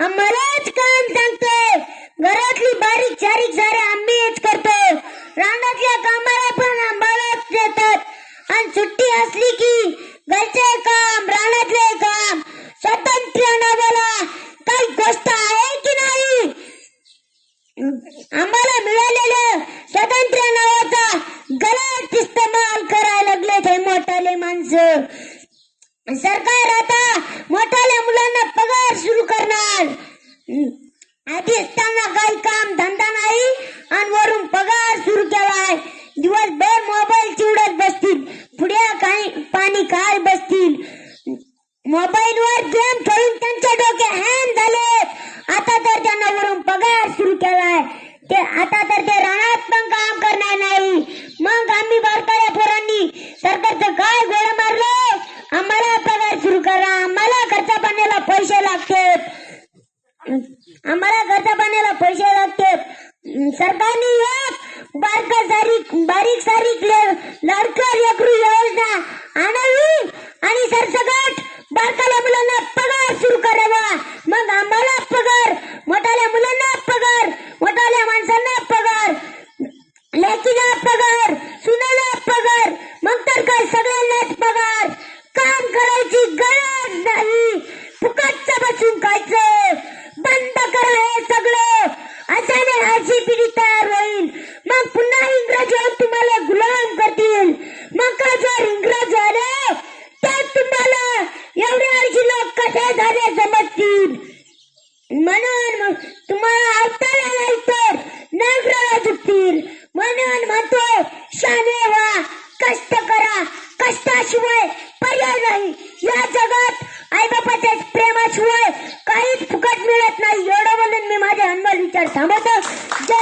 आम्हालाच काम सांगते. घरातली बारीक सारीक सारे आम्हीच करतो. रानातल्या कामाला पण आम्हालाच देतात. आणि सुट्टी असली की घरचे काम रानातले काम स्वतंत्र नावाला काही गोष्ट आहे की नाही? आम्हाला मिळालेलं स्वातंत्र्य नावाचा गलत इस्तेमाल करायला लागले ते मोठाले माणसं. सरकार आता मोठाल्या मुलांना पगार सुरू करणार आधी असताना काही काम धंदा नाही आणि वरून पगार सुरू केलाय. दिवसभर मोबाईल चिवडत बसतील पुढे काही पाणी काय बसतील. मोबाईल वर गेम खेळून त्यांच्या डोके हॅन झाले आता तर त्यांना वरून पगार सुरू केलाय. ते आता तर ते रानात पण काम करणार नाही. मग आम्ही बारकाल्या पोरांनी. सरकारचं काय गोळ मारलं आम्हाला पगार सुरू करा. आम्हाला खर्च पाण्याला पैसे लागते आम्हाला खर्चा पाण्याला पैसे लागतात सरकारने एक बारक सारीक बारीक सारीक ले- लाडक्या योजना आणावी आणि सरसकट बारकाल्या मुलांना पगार सुरू करावा मग आम्हाला पगार मोठाल्या मुलांना पगार मोठाल्या माणसांना पगार लेकीला पगार सुनाला पगार मग तर काय सगळ्यांनाच पगार काम करायची गरज नाही फुकटचं बसून खायचं बंद करा हे सगळं अशाने तयार होईल. मग पुन्हा इंग्रज तुम्हाला गुलाम करतील. मग का जर इंग्रज आले तर तुम्हाला एवढे अर्जी लोक कसे झाले समजतील म्हणून तुम्हाला अवतारा नाही तर नागराला झुकतील म्हणून म्हणतो शाने व्हा कष्ट करा. कष्टाशिवाय पर्याय नाही. या जगात आईबापाच्या प्रेमाशिवाय काहीच फुकट मिळत नाही. एवढं મનમાં વિચાર સાંભળતો જય